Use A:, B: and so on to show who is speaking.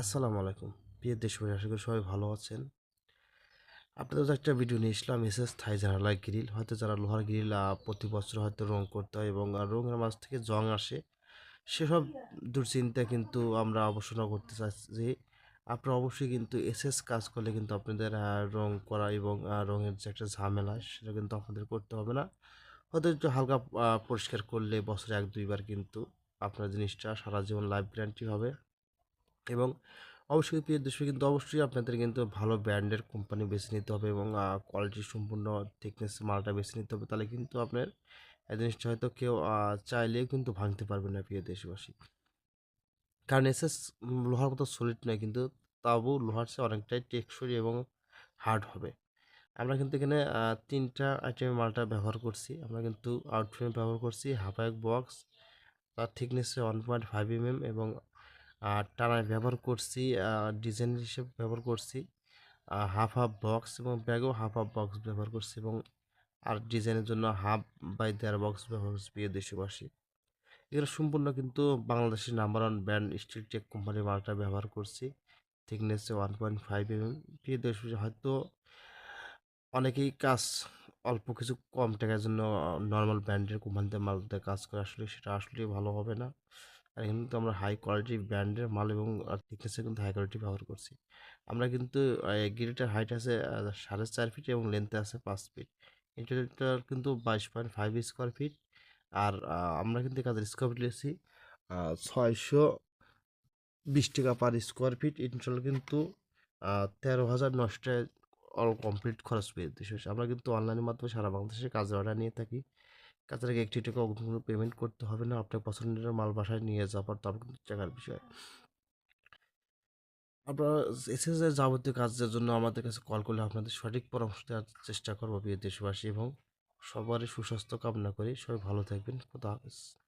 A: আসসালামু আলাইকুম। প্রিয় দেশবাসী, আশা করি সবাই ভালো আছেন। আপনাদের একটা ভিডিও নিয়ে এসলাম এসএস থাই জানালা গ্রিল হয়তো যারা লোহার গ্রিল প্রতি বছর হয়তো রং করতে হয় এবং রঙের মাঝ থেকে জং আসে, সেসব দুশ্চিন্তা কিন্তু আমরা অবসর করতে চাচ্ছি। যে আপনারা অবশ্যই কিন্তু এসএস কাজ করলে কিন্তু আপনাদের রং করা এবং রঙের যে একটা ঝামেলা, সেটা কিন্তু আপনাদের করতে হবে না। হয়তো একটু হালকা পরিষ্কার করলে বছরে এক দুইবার কিন্তু আপনার জিনিসটা সারা জীবন লাইফ গ্যারান্টি হবে। এবং অবশ্যই প্রিয় দর্শক, কিন্তু অবশ্যই আপনাদের কিন্তু ভালো ব্র্যান্ডের কোম্পানি বেছে নিতে হবে এবং কোয়ালিটি সম্পূর্ণ থিকনেস মালটা বেছে নিতে হবে। তাহলে কিন্তু আপনার এই জিনিসটা হয়তো কেউ চাইলেও কিন্তু ভাঙতে পারবে না প্রিয় দেশবাসী। কারণ এসএস লোহার মতো সলিড নয়, কিন্তু তাবু লোহার চেয়ে অনেকটাই টেকসই এবং হার্ড হবে। আমরা কিন্তু এখানে তিনটা আইটেমের মালটা ব্যবহার করছি। আমরা কিন্তু আউটফ্রেম ব্যবহার করছি হাফ এক বক্স তার থিকনেসে ওয়ান পয়েন্ট ফাইভ এমএম এবং টানায় ব্যবহার করছি ডিজাইন হিসেবে ব্যবহার করছি হাফ হাফ বক্স এবং ব্যাগেও হাফ হাফ বক্স ব্যবহার করছি এবং আর ডিজাইনের জন্য হাফ বাই দেড় বক্স ব্যবহার করছি প্রিয় দেশবাসী। এগুলো সম্পূর্ণ কিন্তু বাংলাদেশের number one brand steel tech কোম্পানির মালটা ব্যবহার করছি থিকনেসে ওয়ান পয়েন্ট ফাইভ এমএম প্রিয় দেশবাসী, হয়তো অনেকেই কাজ অল্প কিছু কম টাকার জন্য নর্মাল ব্র্যান্ডের কোম্পানিতে মালতে কাজ করে, আসলে সেটা আসলে ভালো হবে না। আর এখানে কিন্তু আমরা হাই কোয়ালিটি ব্র্যান্ডের মাল এবং থিকনেসে কিন্তু হাই কোয়ালিটি ব্যবহার করছি। আমরা কিন্তু গিরিটার হাইট আছে সাড়ে চার ফিট এবং লেন্থে আছে পাঁচ ফিট ইন্টারনেটটার কিন্তু বাইশ পয়েন্ট ফাইভ স্কোয়ার ফিট আর আমরা কিন্তু কাজের স্কোয়ার ফিট লিখেছি ছয়শো বিশ টাকা পার স্কোয়ার ফিট ইনস্টল কিন্তু তেরো হাজার নশো নশটায় অল কমপ্লিট খরচ পেয়ে আমরা কিন্তু অনলাইনের মাধ্যমে সারা বাংলাদেশে কাজের অর্ডার নিয়ে থাকি। কাজের আগে একটি টাকা অগ্রিম পেমেন্ট করতে হবে না। আপনার পছন্দের মাল বাসায় নিয়ে যাওয়ার তারপর কিন্তু টাকার বিষয়। আপনারা এসএসের যাবতীয় কাজের জন্য আমাদের কাছে কল করলে আপনাদের সঠিক পরামর্শ দেওয়ার চেষ্টা করব। প্রিয় দেশবাসী এবং সবারই সুস্বাস্থ্য কামনা করি। সবাই ভালো থাকবেন। খুদা হাফেজ।